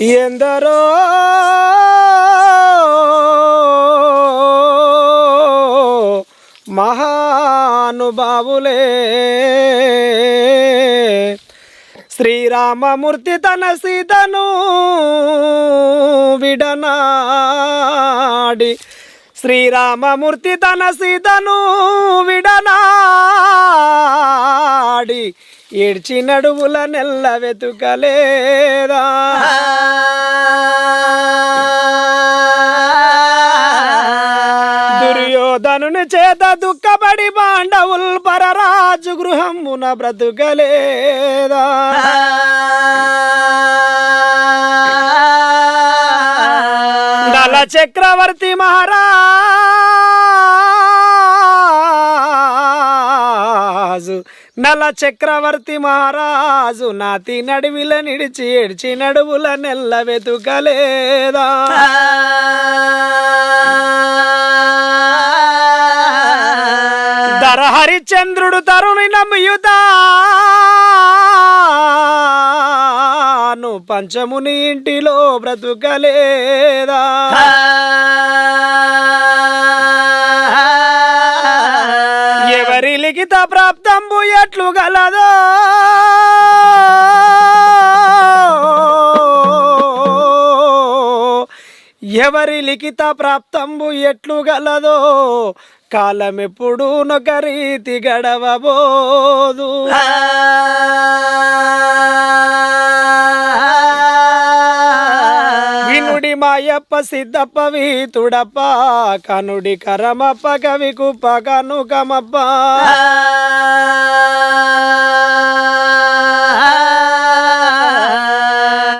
ఎందరో మహానుభావులే. శ్రీరామమూర్తి తన సీతను విడనాడి. శ్రీరామమూర్తి తన సీతను విడనాడి. ఏడ్చి నడువుల నెల్ల వెతుకలేదా? దుర్యోధనుని చేత దుఃఖపడి పాండవుల్ పరరాజు గృహమున బ్రతుకలేదా? నల చక్రవర్తి మహారాజు నల చక్రవర్తి మహారాజు నాతి నడివిల నిడిచి ఏడ్చి నడువుల నెల్ల వెతుకలేదా? ధర హరిచంద్రుడు తరుణి నమ్ముయుతాను పంచముని ఇంటిలో బ్రతుకలేదా? ఎవరి లిఖిత ప్రాప్తంబు ఎట్లు గలదో? ఎవరి లిఖిత ప్రాప్తంబు ఎట్లు గలదో కాలమెప్పుడు నొక రీతి గడవబోదు. వినుడి మాయప్ప సిద్ధప్ప వీతుడప్ప కనుడి కరమప్ప కవి కుప్ప కనుకమప్ప.